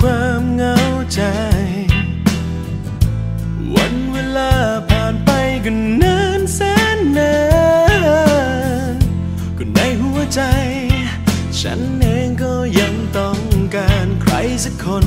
ความเหงาใจ วันเวลาผ่านไปก็นานแสนนานก็ในหัวใจ ฉันเองก็ยังต้องการใครสักคน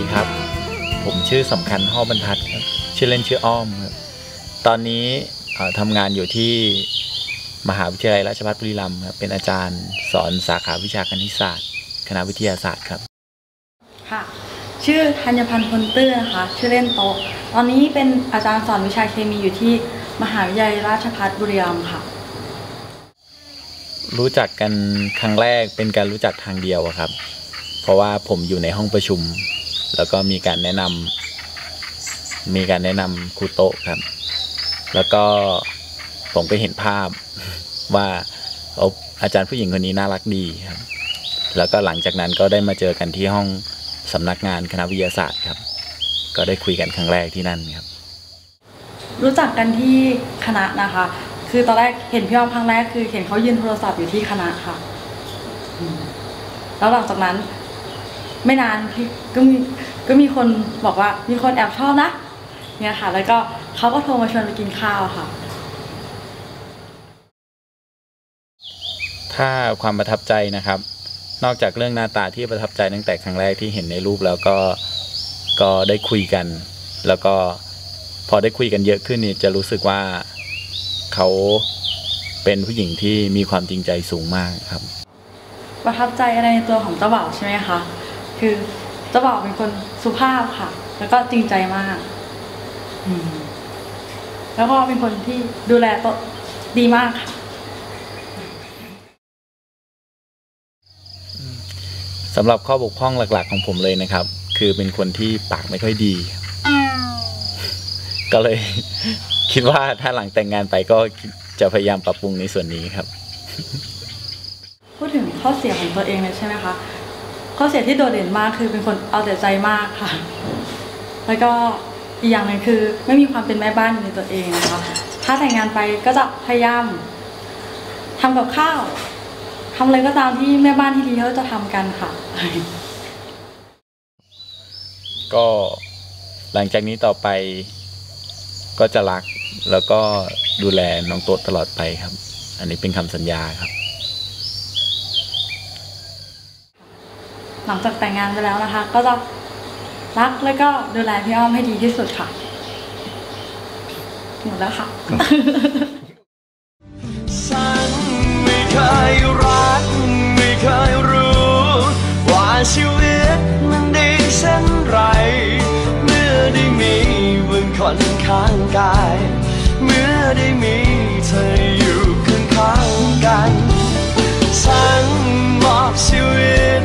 ดีครับ ผมชื่อสำคัญห้อบรรทัดครับชื่อเล่นชื่ออ้อมครับตอนนี้เอ่อทำงานอยู่ที่มหาวิทยาลัยราชภัฏบุรีรัมย์ครับเป็นอาจารย์สอนสาขาวิชาคณิตศาสตร์ คณะวิทยาศาสตร์ครับค่ะชื่อธัญพันธ์พลตื้อนะคะชื่อเล่นโตะตอนนี้เป็นอาจารย์สอนวิชาเคมีอยู่ที่มหาวิทยาลัยราชภัฏบุรีรัมย์ค่ะ รู้จักกันครั้งแรกเป็นการรู้จักทางเดียวอะครับเพ ราะว่าผมอยู่ในห้องประชุม แล้วก็มีการแนะนำมีการแนะนำครูโตะครับ แล้วก็ผมไปเห็นภาพว่าอาจารย์ผู้หญิงคนนี้น่ารักดีครับ แล้วก็หลังจากนั้นก็ได้มาเจอกันที่ห้องสำนักงานคณะวิทยาศาสตร์ครับ ก็ได้คุยกันครั้งแรกที่นั่นครับ รู้จักกันที่คณะนะคะ คือตอนแรกเห็นพี่อ้อมครั้งแรกคือเห็นเขายืนโทรศัพท์อยู่ที่คณะค่ะ แล้วหลังจากนั้น ไม่นานพี่ก็มีก็มีคนบอกว่ามีคนแอบชอบนะเนี่ยค่ะ แล้วก็เขาก็โทรมาชวนไปกินข้าวค่ะ ถ้าความประทับใจนะครับ นอกจากเรื่องหน้าตาที่ประทับใจตั้งแต่ครั้งแรกที่เห็นในรูปแล้วก็ก็ได้คุยกัน แล้วก็พอได้คุยกันเยอะขึ้นนี่จะรู้สึกว่าเขาเป็นผู้หญิงที่มีความจริงใจสูงมากครับ ประทับใจอะไรในตัวของเจ้าบ่าวใช่ไหมคะ คือเจ้าบ่าวเป็นคนสุภาพค่ะ แล้วก็จริงใจมากอืมแล้วก็เป็นคนที่ดูแลโต๊ะดีมากค่ะสำหรับข้อบกพร่องหลัก ๆ ของผมเลยนะครับ คือเป็นคนที่ปากไม่ค่อยดี ก็เลยคิดว่าถ้าหลังแต่งงานไปก็จะพยายามปรับปรุงในส่วนนี้ครับ พูดถึงข้อเสียของตัวเองเลยใช่ไหมคะ ข้อเสียที่โดดเด่นมากคือเป็นคนเอาแต่ใจมากค่ะ แล้วก็อีกอย่างหนึ่งคือไม่มีความเป็นแม่บ้านในตัวเองนะคะถ้าแต่งงานไปก็จะพยายามทำกับข้าวทำอะไรก็ตามที่แม่บ้านที่ดีเขาจะทำกันค่ะ ก็หลังจากนี้ต่อไปก็จะรักแล้วก็ดูแลน้องโต๊ดตลอดไปครับ อันนี้เป็นคำสัญญาครับ หลังจากแต่งงานไปแล้วนะคะ ก็จะรักแล้วก็ดูแลพี่อ้อมให้ดีที่สุดค่ะ หมดแล้วค่ะ ฉันไม่เคยรัก ไม่เคยรู้ ว่าชีวิตมันดีเช่นไร เมื่อได้มีมึงคนข้างกาย เมื่อได้มีเธออยู่ข้างๆกัน ฉันมอบชีวิต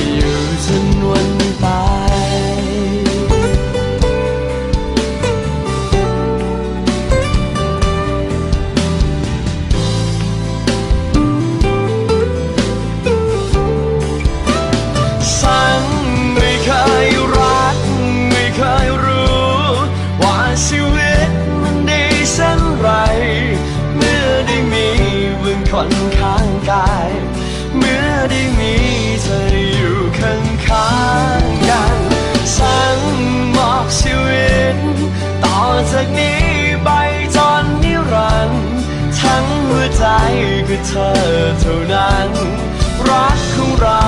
ได้มีเธออยู่ข้างข้างๆกันฉันมอบชีวิต ต่อจากนี้ไปจนนิรันดร์ทั้งหัวใจคือเธอเท่านั้น รักของเรา